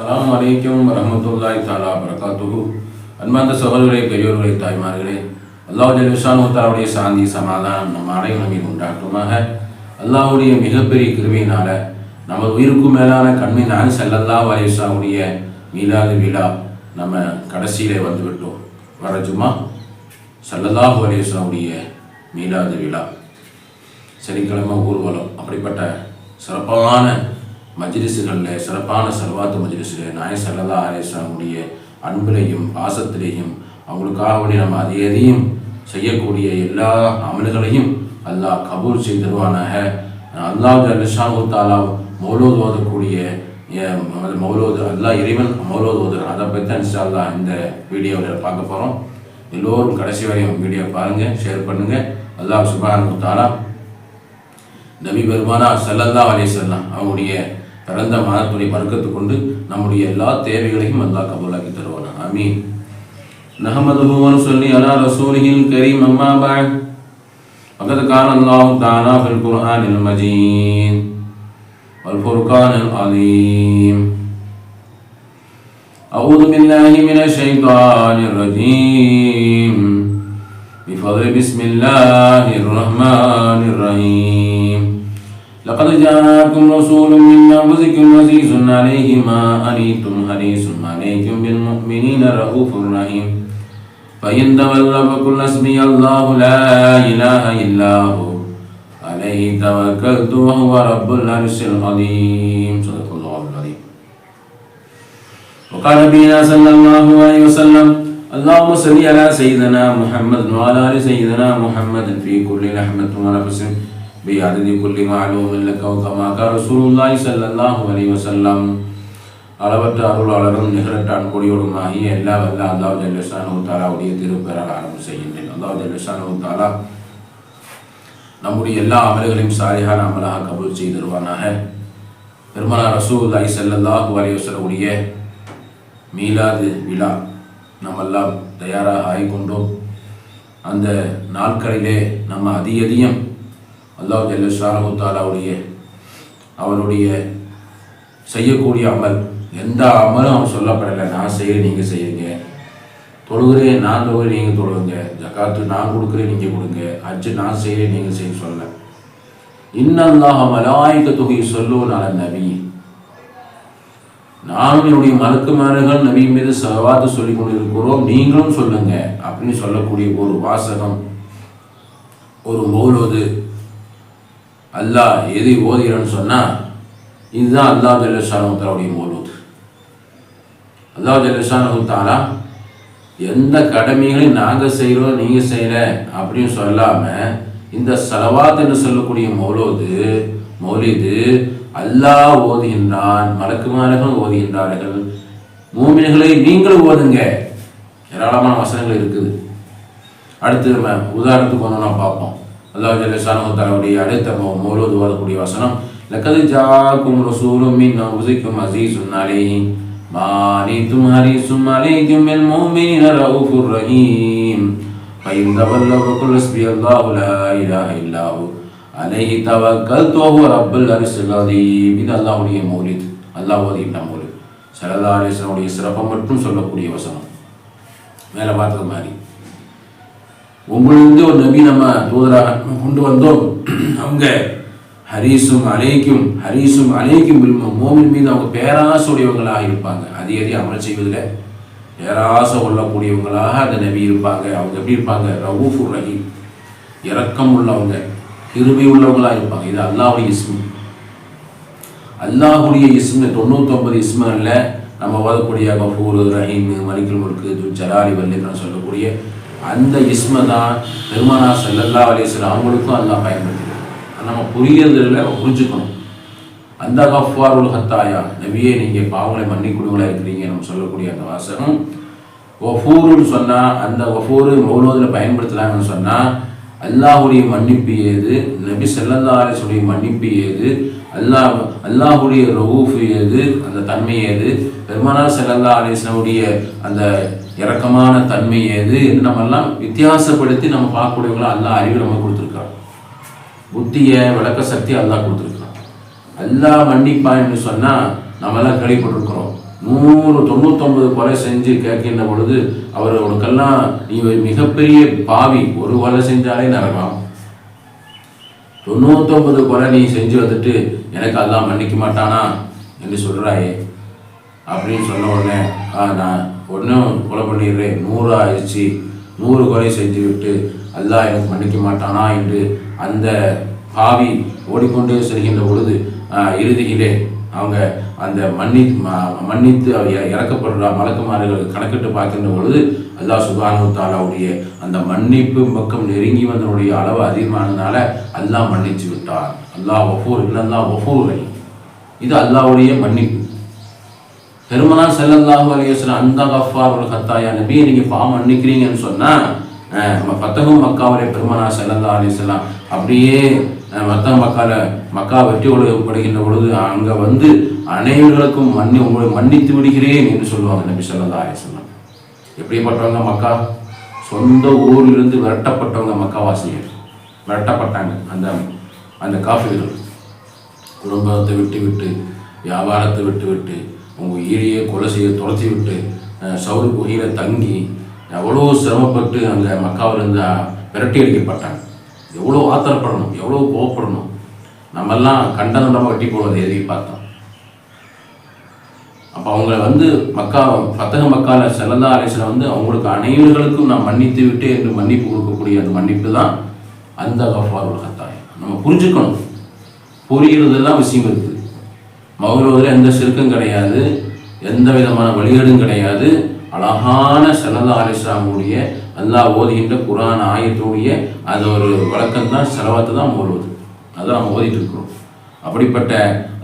அலாம் வலைக்கம் வரமத்துல்லாய் தாலா வரகாத்துஹு அன்பார்ந்த சகோதரர்களே பெரியோர்களே தாய்மார்களே அல்லாஹ் ஜல்விஷானு சாந்தி சமாதானம் நம் அனைவரும் மீது உண்டாகட்டுமாக. அல்லாஹுடைய மிகப்பெரிய கிருபையினால நமது உயிருக்கும் மேலான கண்ணினான் செல்லல்லா வலேசாவுடைய மீலாது விழா நம்ம கடைசியிலே வந்துவிட்டோம். வர ஜும்மா சல்லல்லாஹு வலேசாவுடைய மீலாது விழா. சனிக்கிழமை ஊர்வலம் அப்படிப்பட்ட சிறப்பான மஜ்லிஸுகளில் சிறப்பான சர்வாத்து மஜ்லிஸில் நாய சல்லல்லா அலேஸ்லாமுடைய அன்பிலையும் பாசத்திலேயும் அவங்களுக்காக வேண்டி நம்ம அதை எதையும் செய்யக்கூடிய எல்லா அமல்களையும் அல்லாஹ் கபூர் செய்தருவானாக அல்லாஹ் அலிஷானு தாலா மௌலோது ஓதக்கூடிய மௌலோது அல்லாஹ் இறைவன் மௌலோது ஓதுறான் அதை பற்றி தான் இன்ஷா இந்த வீடியோவில் பார்க்க போகிறோம் எல்லோரும் கடைசி வரையும் வீடியோ பாருங்கள் ஷேர் பண்ணுங்கள் அல்லாஹ் சுபானு தாலா நபி பெருமானா சல்லல்லா அலிசல்லாம் அவங்களுடைய பிறந்த மாதத்துடைய பறக்கத்து கொண்டு நம்முடைய எல்லா தேவைகளையும் அல்லாஹ் கபூலாக்கி தருவானா ஆமீன் نحمده ونصلي على رسوله الكريم أما بعد فقد قال الله تعالى في القرآن المجيد والفرقان العظيم أعوذ بالله من الشيطان الرجيم بفضل بسم الله الرحمن الرحيم لقد جاءكم رسول من أنفسكم عزيز عليه ما أنيتم حريص عليكم بالمؤمنين رؤوف رحيم. فإن تولوا فقل حسبي الله لا إله إلا هو. عليه توكلت وهو رب العرش العظيم. صدق الله العظيم. وقال نبينا صلى الله عليه وسلم اللهم صل على سيدنا محمد وعلى آل سيدنا محمد في كل لحمة ونفس بعدد كل معلوم لك وكما قال رسول الله صلى الله عليه وسلم அளவற்ற அருளாளரும் நிகரற்ற அன்பொடியோடும் ஆகிய எல்லா வல்ல அல்லாஹ் ஜல்லஷானு தாலாவுடைய திருப்பெறால் ஆரம்பம் செய்கின்றேன் அல்லாஹ் ஜல்லஷானு தாலா நம்முடைய எல்லா அமல்களையும் சாலிஹான அமலாக கபூல் செய்திருவானாக பெருமனா ரசூல்லாய் ஸல்லல்லாஹு அலைஹி வஸல்லம் மீலாது விழா நம்மெல்லாம் தயாராக ஆகிக்கொண்டோம் அந்த நாட்களிலே நம்ம அதிக அதிகம் அல்லாஹ் ஜல்லஷானு தாலாவுடைய அவருடைய செய்யக்கூடிய அமல் எந்த அமலும் அவன் சொல்லப்படலை. நான் செய்கிறேன் நீங்கள் செய்யுங்க. தொழுகிறேன் நான் தொழுகிறேன் நீங்கள் தொழுங்க. ஜக்காத்து நான் கொடுக்குறேன் நீங்கள் கொடுங்க. அச்சு நான் செய்கிறேன் நீங்கள் செய்ய சொல்ல இன்னல்லாஹ மலாய்க்க தொகை சொல்லுவோம் நான் நபி. நானும் என்னுடைய மலக்குமார்கள் நபி மீது சவாத்து சொல்லி கொண்டிருக்கிறோம். நீங்களும் சொல்லுங்க. அப்படின்னு சொல்லக்கூடிய ஒரு வாசகம் ஒரு மௌலோது அல்லாஹ் எதை ஓதுகிறான்னு சொன்னால் இதுதான் அல்லாஹ் ஜல்லஷானுடைய மோலூத். அல்லாஹ் ஜல்லஷானு எந்த கடமைகளையும் நாங்கள் செய்கிறோம் நீங்கள் செய்யலை அப்படின்னு சொல்லாமல் இந்த சலவாத் என்று சொல்லக்கூடிய மௌலோது மௌலிது அல்லாஹ் ஓதுகின்றான் மலக்குமாரர்கள் ஓதுகின்றார்கள். மூமின்களை நீங்களும் ஓதுங்க. ஏராளமான வசனங்கள் இருக்குது. அடுத்து நம்ம உதாரணத்துக்கு ஒன்று நான் பார்ப்போம். அல்லாஹ் ஜல்லஷானு தாலாவுடைய அடுத்த மௌ- மௌலூத் ஓதக்கூடிய வசனம் லக்கது ஜாக்கும் ரசூலும் மின் அன்ஃபுசிக்கும் அஸீஸுன் அலைஹி ما عنتم حريص عليكم بالمؤمنين رؤوف رحيم فإن تولوا فقل حسبي الله لا إله إلا هو عليه توكلت وهو رب العرش العظيم இது அல்லாஹ்வுடைய மௌலித் அல்லாஹ் ஓதிட்ட மௌலித் ஸல்லல்லாஹு அலைஹி வஸல்லம் சிறப்பை மட்டும் சொல்லக்கூடிய வசனம் மேலே பார்த்தது மாதிரி உங்களிருந்து ஒரு நபி நம்ம தூதராக கொண்டு வந்தோம். அவங்க ஹரீசும் அலைக்கும் ஹரீசும் அலைக்கும் மோமின் மீது அவங்க பேராசுடையவங்களாக இருப்பாங்க. அதிகாரி அமல் செய்வதில் பேராசை கொள்ளக்கூடியவங்களாக அந்த நபி இருப்பாங்க. அவங்க எப்படி இருப்பாங்க? ரவுஃபுர் ரஹீம். இறக்கம் உள்ளவங்க கிருமை உள்ளவங்களாக இருப்பாங்க. இது அல்லாஹ்வுடைய இஸ்மு. அல்லாஹுடைய இஸ்மு தொண்ணூத்தொன்பது இஸ்மல்ல நம்ம ஓதக்கூடிய கஃபூர் ரஹீம் மலிக்குல் முல்கு ஜலாலி வல்லின்னு சொல்லக்கூடிய அந்த இஸ்ம தான் பெருமானா செல்லல்லா அலிஸ்லாம் அவங்களுக்கும் அல்லா பயன்படுத்தினார் நம்ம புரியறதில்ல புரிஞ்சுக்கணும். அந்த கஃபாருல் ஹத்தாயா நபியே நீங்கள் பாவங்களை மன்னிக்கூடியவங்களா இருக்கிறீங்க நம்ம சொல்லக்கூடிய அந்த வாசகம். ஒஃபூருன்னு சொன்னால் அந்த ஒஃபூரு மௌலோதில் பயன்படுத்தலாம்னு சொன்னால் அல்லாஹுடைய மன்னிப்பு ஏது? நபி செல்லல்லா அலைஹி மன்னிப்பு ஏது? அல்லாஹ் அல்லாஹுடைய ரவுஃப் ஏது? அந்த தன்மை ஏது? பெருமானா செல்லல்லா அலைஹி அந்த இறக்கமான தன்மை ஏது நம்ம நம்மெல்லாம் வித்தியாசப்படுத்தி நம்ம பார்க்கக்கூடியவங்களா எல்லா அறிவு நம்ம கொடுத்துருக்கான் புத்தியை விளக்க சக்தி எல்லாம் கொடுத்துருக்கான் அல்லாஹ் மன்னிப்பான்னு சொன்னால் நம்மெல்லாம் கேள்விப்பட்டிருக்கிறோம் நூறு தொண்ணூத்தொன்பது கொலை செஞ்சு கேட்கின்ற பொழுது அவர் உனக்கெல்லாம் நீ மிகப்பெரிய பாவி ஒரு கொலை செஞ்சாலே நரகம். தொண்ணூத்தொன்பது கொலை நீ செஞ்சு வந்துட்டு எனக்கு அதெல்லாம் மன்னிக்க மாட்டானா? என்று சொல்கிறாயே அப்படின்னு சொன்ன உடனே நான் ஒன்றும் கொலை பண்ணிடுறேன். நூறு ஆயிடுச்சு. நூறு கொலை செஞ்சு விட்டு அல்லாஹ் எனக்கு மன்னிக்க மாட்டானா? என்று அந்த பாவி ஓடிக்கொண்டே செல்கின்ற பொழுது இறுதியிலே அவங்க அந்த மன்னி மன்னித்து இறக்கப்படுற மலக்குமார்கள் கணக்கிட்டு பார்க்கின்ற பொழுது அல்லா சுபானு தாலாவுடைய அந்த மன்னிப்பு பக்கம் நெருங்கி வந்தனுடைய அளவு அதிகமானதுனால அல்லாஹ் மன்னிச்சு விட்டார் அல்லாஹ் ஒஃபூர் இல்லல்லா ஒஃபூர் இது அல்லாவுடைய மன்னிப்பு. பெருமனா செல்லல்லாஹு அலையஸ்லாம் அந்த கஃபார் ஒரு கத்தாயா நபி நீங்க பாவம் மன்னிக்கிறீங்கன்னு சொன்னா நம்ம பத்தகம் மக்காவுடைய பெருமனா செல்லல்லா அலையஸ்லாம் அப்படியே அஹ், மத்த மக்கால மக்கா வெற்றி கொடுக்கப்படுகின்ற பொழுது அங்க வந்து அனைவர்களுக்கும் மன்னி உங்களை மன்னித்து விடுகிறேன் என்று சொல்லுவாங்க நபி ஸல்லல்லாஹு அலைஹி எப்படிப்பட்டவங்க மக்கா? சொந்த ஊரிலிருந்து விரட்டப்பட்டவங்க மக்காவாசிகள். விரட்டப்பட்டாங்க அந்த அந்த காஃபிகள் குடும்பத்தை விட்டு விட்டு வியாபாரத்தை விட்டு விட்டு உங்கள் உயிரையே கொலை செய்ய துரத்தி விட்டு சவுறு குகையில் தங்கி எவ்வளோ சிரமப்பட்டு அங்கே மக்காவிலிருந்து அஹ், விரட்டி அடிக்கப்பட்டாங்க. எவ்வளோ ஆத்திரப்படணும் எவ்வளோ கோவப்படணும். நம்மெல்லாம் கண்டனமாக வெட்டி போடுவதை எழுதி பார்த்தோம். அப்போ அவங்கள வந்து மக்கா பத்தக மக்கால செல்லந்தா அரசில் வந்து அவங்களுக்கு அனைவர்களுக்கும் நான் மன்னித்து விட்டு என்று மன்னிப்பு கொடுக்கக்கூடிய அந்த மன்னிப்பு தான் அந்த கஃபார் கத்தாயம். நம்ம புரிஞ்சுக்கணும். புரிகிறதெல்லாம் விஷயம் இருக்குது மௌலூதில் எந்த சிறுக்கும் கிடையாது எந்த விதமான வழிகேடும் கிடையாது. அழகான செல்லல்லா அலிஸ்லாமுடைய அல்லாஹ் ஓதுகின்ற குரான் ஆயத்துடைய அது ஒரு வழக்கம் தான் செலவாத்து தான் மௌலூது. அதான் நம்ம ஓதிட்டு இருக்கிறோம். அப்படிப்பட்ட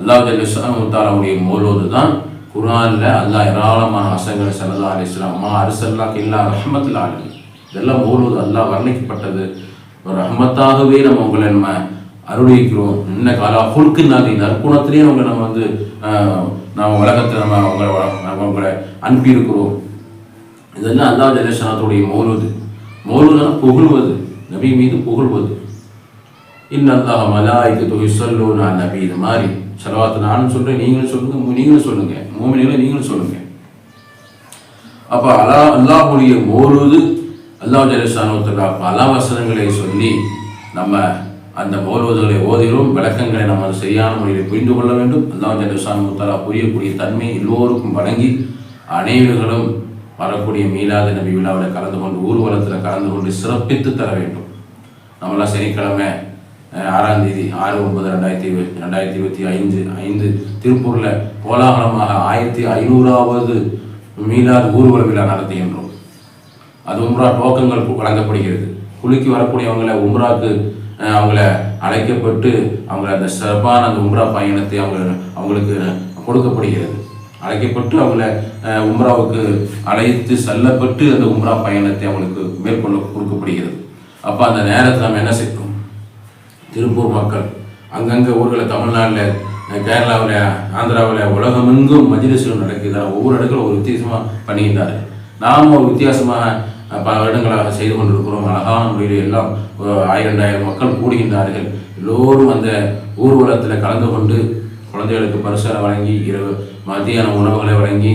அல்லாஹ் ஜல்லிஸ்லாமுத்தாலாவுடைய மௌலூது தான் குரானில் அல்லாஹ் ஏராளமான அசங்கள் செல்லல்லா அலிஸ்லாம் மா அரசல்லாக்கு இல்லா ரஹமத்தில் ஆலமி இதெல்லாம் மௌலூது அல்லாஹ் வர்ணிக்கப்பட்டது. ஒரு ரஹமத்தாகவே நம்ம உங்களை நம்ம அருளிக்கிறோம் இன்ன காலா ஹுல்கு நாதி நற்குணத்திலேயே அவங்களை நம்ம வந்து நம்ம உலகத்தில் நம்ம அவங்களை அவங்களை நம்ம அனுப்பியிருக்கிறோம். இதெல்லாம் அல்லாஹ் ஜலேஷனாத்துடைய மௌலுது. மௌலுதுனா புகழ்வது. நபி மீது புகழ்வது. இன்னல்லாஹ் மலாய்க்கு தொகை சொல்லோ நான் நபி இது மாதிரி. செலவாத்து நானும் சொல்கிறேன் நீங்களும் சொல்லுங்க நீங்களும் சொல்லுங்க. மூமினிகளை நீங்களும் சொல்லுங்க. அப்போ அல்லா அல்லாஹுடைய மோருது அல்லாஹ் ஜலேஷானுத்தலா பல வசனங்களை சொல்லி நம்ம அந்த மௌலூதுகளை ஓதிலும் விளக்கங்களை நம்ம சரியான முறையில் புரிந்து கொள்ள வேண்டும். அல்லாஹ் ஜலேஷானுத்தலா புரியக்கூடிய தன்மை எல்லோருக்கும் வழங்கி அனைவர்களும் வரக்கூடிய மீலாத நபி விழாவில் கலந்து கொண்டு ஊர்வலத்தில் கலந்து கொண்டு சிறப்பித்து தர வேண்டும். நம்மளாம் சனிக்கிழமை ஆறாம் தேதி ஆறு ஒன்பது ரெண்டாயிரத்தி ரெண்டாயிரத்தி இருபத்தி ஐந்து ஐந்து திருப்பூரில் கோலாகலமாக ஆயிரத்தி ஐநூறாவது மீலாது ஊர்வல விழா நடத்துகின்றோம். அது உம்ரா டோக்கங்கள் வழங்கப்படுகிறது. குலுக்கி வரக்கூடியவங்களை உம்ராக்கு அவங்கள அழைக்கப்பட்டு அவங்கள அந்த சிறப்பான அந்த உம்ரா பயணத்தை அவங்க அவங்களுக்கு கொடுக்கப்படுகிறது. அழைக்கப்பட்டு அவங்கள உம்ராவுக்கு அழைத்து செல்லப்பட்டு அந்த உம்ரா பயணத்தை அவங்களுக்கு மேற்கொள்ள கொடுக்கப்படுகிறது. அப்போ அந்த நேரத்தில் நம்ம என்ன செய்யணும் திருப்பூர் மக்கள் அங்கங்கே ஊர்களில் தமிழ்நாட்டில் கேரளாவில் ஆந்திராவில் உலகமெங்கும் மஜ்லிஸ்கள் நடக்குதா. ஒவ்வொரு இடத்துல ஒரு வித்தியாசமாக பண்ணியிருந்தாரு நாம் ஒரு வித்தியாசமாக பல வருடங்களாக செய்து கொண்டிருக்கிறோம். அழகான முறையில் எல்லாம் ஒரு மக்கள் கூடுகின்றார்கள். எல்லோரும் அந்த ஊர்வலத்தில் கலந்து கொண்டு குழந்தைகளுக்கு பரிசலை வழங்கி இரவு மத்தியான உணவுகளை வழங்கி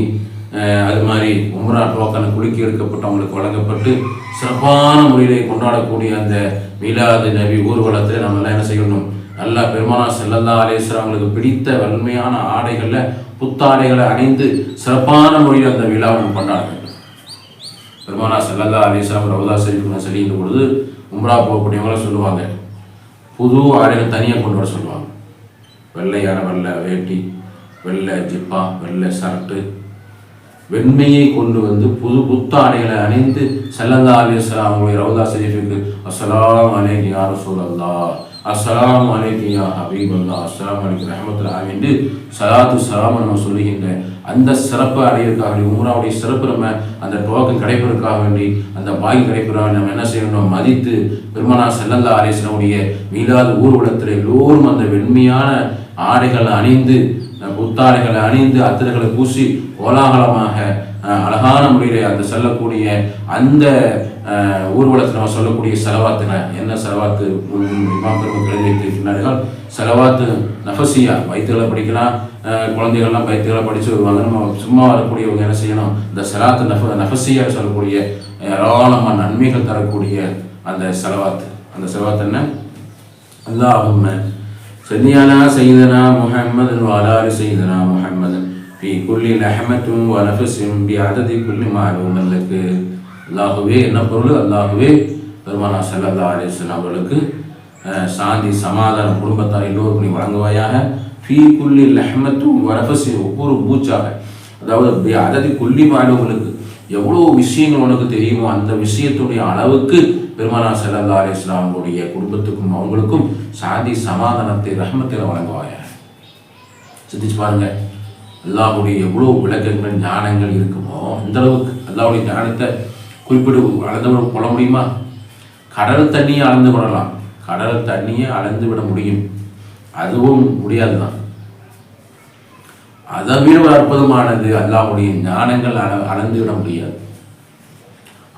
அது மாதிரி உம்ரா டோக்கனை குலுக்கி எடுக்கப்பட்டவங்களுக்கு வழங்கப்பட்டு சிறப்பான முறையிலே கொண்டாடக்கூடிய அந்த மீலாது நபி ஊர்வலத்தில் நம்ம எல்லாம் என்ன செய்யணும்? நல்லா பெருமானா செல்லல்லா அலேஸ்வரம் அவங்களுக்கு பிடித்த வன்மையான ஆடைகளில் புத்தாடைகளை அணிந்து சிறப்பான முறையில் அந்த விழாவை நம்ம பெருமானா செல்லல்லா அலிஸ்லாம் ரவுதா ஷரீஃப்னு சொல்லிக்கும் பொழுது உம்ரா போகக்கூடியவங்களும் சொல்லுவாங்க. புது ஆடைகள் தனியாக கொண்டு வர சொல்லுவாங்க. வெள்ளையான வெள்ளை வேட்டி வெள்ளை ஜிப்பா வெள்ளை ஷர்ட்டு. வெண்மையை கொண்டு வந்து புது புத்தாடைகளை அணிந்து செல்லந்தா அலிஸ்லாம் அவங்களுடைய ரவுதா ஷரீஃபுக்கு அசலாம் அலைக்கும் யார் சொல்லல்லா அஸ்லாம் அலைக்கும் யா ஹபீபல்லா அஸ்ஸலாமு அலைக்கும் ரஹமத்துல்லாஹ். என்று சலாத்து சலாம் நம்ம சொல்லுகின்ற அந்த சிறப்பு அடையிறதுக்காக வேண்டி உம்ராவுடைய சிறப்பு நம்ம அந்த டோக்கன் கிடைப்பதற்காக வேண்டி அந்த பாய் கிடைப்பதாக நம்ம என்ன செய்யணும்? மதித்து பெருமனா செல்லல்லா அலிஸ்லமுடைய மீளாத ஊர்வலத்தில் எல்லோரும் அந்த வெண்மையான ஆடைகளை அணிந்து புத்தாடைகளை அணிந்து அத்தனைகளை பூசி கோலாகலமாக அழகான முறையில் அந்த செல்லக்கூடிய அந்த ஊர்வலத்தில் நம்ம சொல்லக்கூடிய செலவாத்துன என்ன செலவாத்து? இமாம் பெருமக்களை வைத்து சொன்னார்கள் செலவாத்து நஃபசியா வைத்துகளை படிக்கலாம் குழந்தைகள்லாம் வைத்துகளை படித்து வருவாங்க. நம்ம சும்மா வரக்கூடியவங்க என்ன செய்யணும்? இந்த செலாத்து நஃப நஃபசியாக சொல்லக்கூடிய ஏராளமாக நன்மைகள் தரக்கூடிய அந்த செலவாத்து. அந்த செலவாத்து என்ன? அல்லாஹும் சதியானா செய்தனா முஹம்மது வாலாறு செய்தனா முஹம்மது பி குல்லி நஹமத்தும் வனஃபஸும் பி அததி குல்லி மாறும் அல்லக்கு அல்லாகவே என்ன பொருள்? அல்லாகவே பெருமானா செல்லல்லா அலேசன் அவர்களுக்கு சாந்தி சமாதானம் குடும்பத்தார் எல்லோருக்கும் நீ வழங்குவாயாக. ஃபீ குல்லி லஹ்மத்தும் வரபசி ஒவ்வொரு பூச்சாக. அதாவது பி அததி குல்லி மாணவர்களுக்கு எவ்வளோ விஷயங்கள் உனக்கு தெரியுமோ அந்த விஷயத்துடைய அளவுக்கு பெருமானா சல்லல்லா அலிஸ்லாமுடைய குடும்பத்துக்கும் அவங்களுக்கும் சாந்தி சமாதானத்தை ரஹமத்தில் வழங்குவாயாக. சிந்திச்சு பாருங்க. அல்லாவுடைய எவ்வளோ விளக்கங்கள் ஞானங்கள் இருக்குமோ அந்த அளவுக்கு. அல்லாவுடைய ஞானத்தை குறிப்பிட்டு அளந்து கொள்ள முடியுமா? கடல் தண்ணியை அளந்து கொள்ளலாம். கடல் தண்ணியை அளந்து விட முடியும். அதுவும் முடியாது தான் அதை விட அற்புதமானது அல்லாஹுடைய ஞானங்கள் அள அளந்து விட முடியாது.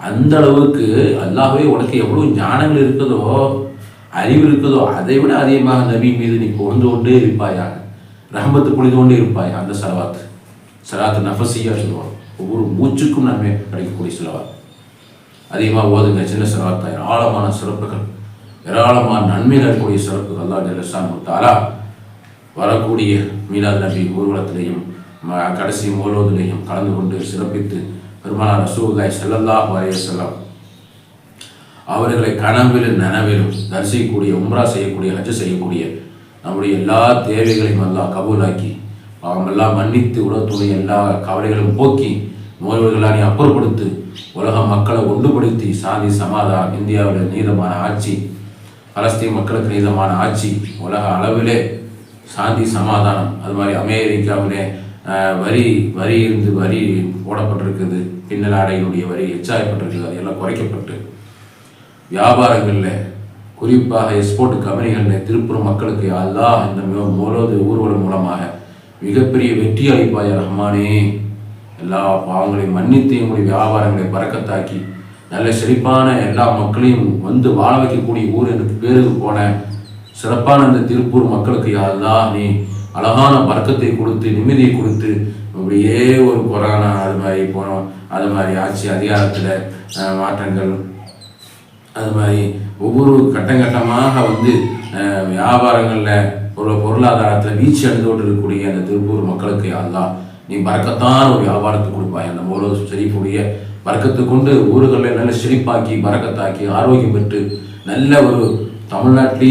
அந்த அளவுக்கு அல்லாஹே உனக்கு எவ்வளவு ஞானங்கள் இருக்குதோ அறிவு இருக்குதோ அதை விட அதிகமாக நபி மீது நீ கொண்டு கொண்டே இருப்பாயாக. ரஹமத்து பொழிந்து கொண்டே இருப்பாய் அந்த செலவாத்து. செலவாத்து நஃபசியா சொல்லுவாங்க. ஒவ்வொரு மூச்சுக்கும் நன்மை கிடைக்கக்கூடிய செலவாத் அதிகமாக ஓதுங்க சின்ன செலவாத்தா ஏராளமான சிறப்புகள் ஏராளமான நன்மைகள் இருக்கக்கூடிய சிறப்புகள். அல்லா ஜல்லஷான் கொடுத்தாரா வரக்கூடிய மீலாத் நபி ஊர்வலத்திலையும் ம- கடைசி மூலோதிலையும் கலந்து கொண்டு சிறப்பித்து பெருமானார் ரசூல்லாய் ஸல்லல்லாஹு வரைய செல்லம் அவர்களை கனவிலும் நனவிலும் தரிசிக்கக்கூடிய உம்ரா செய்யக்கூடிய ஹஜ் செய்யக்கூடிய நம்முடைய எல்லா தேவைகளையும் எல்லாம் கபூலாக்கி அவங்கெல்லாம் மன்னித்து உலகத்துடைய எல்லா கவலைகளும் போக்கி நோய்களாக அப்புறப்படுத்து உலக மக்களை ஒன்றுபடுத்தி சாந்தி சமாதானம் இந்தியாவில் நீதமான ஆட்சி பலஸ்தீன் மக்களுக்கு நீதமான ஆட்சி உலக அளவிலே சாந்தி சமாதானம் அது மாதிரி அமெரிக்காவிலே வரி வரி இருந்து வரி போடப்பட்டிருக்குது பின்னலாடையினுடைய வரி எச்சாயப்பட்டிருக்குது அதையெல்லாம் குறைக்கப்பட்டு. வியாபாரங்களில் குறிப்பாக எக்ஸ்போர்ட் கம்பெனிகளில் திருப்பூர் மக்களுக்கு அல்லாஹ் இந்த மோ- மோலோது ஊர்வலம் மூலமாக மிகப்பெரிய வெற்றி அளிப்பாய் ரஹ்மானே. எல்லா பாவங்களையும் மன்னித்து எங்களுடைய வியாபாரங்களை பறக்கத்தாக்கி நல்ல செழிப்பான எல்லா மக்களையும் வந்து வாழ வைக்கக்கூடிய ஊர் எனக்கு பேருக்கு போன சிறப்பான இந்த திருப்பூர் மக்களுக்கு யா நீ அழகான பறக்கத்தை கொடுத்து நிம்மதியை கொடுத்து அப்படியே ஒரு கொரோனா அது மாதிரி போனோம் அது மாதிரி ஆட்சி அதிகாரத்தில் மாற்றங்கள் அது மாதிரி ஒவ்வொரு கட்டங்கட்டமாக வந்து அஹ், வியாபாரங்களில் ஒரு பொருளாதாரத்தில் வீழ்ச்சி அடைந்து கொண்டு இருக்கக்கூடிய அந்த திருப்பூர் மக்களுக்கு யாருதான் நீ பறக்கத்தான ஒரு வியாபாரத்தை கொடுப்பாய். அந்த மௌலோ ஷெரீஃபுடைய பறக்கத்தை கொண்டு ஊர்களில் நல்ல செழிப்பாக்கி பறக்கத்தாக்கி ஆரோக்கியம் பெற்று நல்ல ஒரு தமிழ்நாட்டிலேயே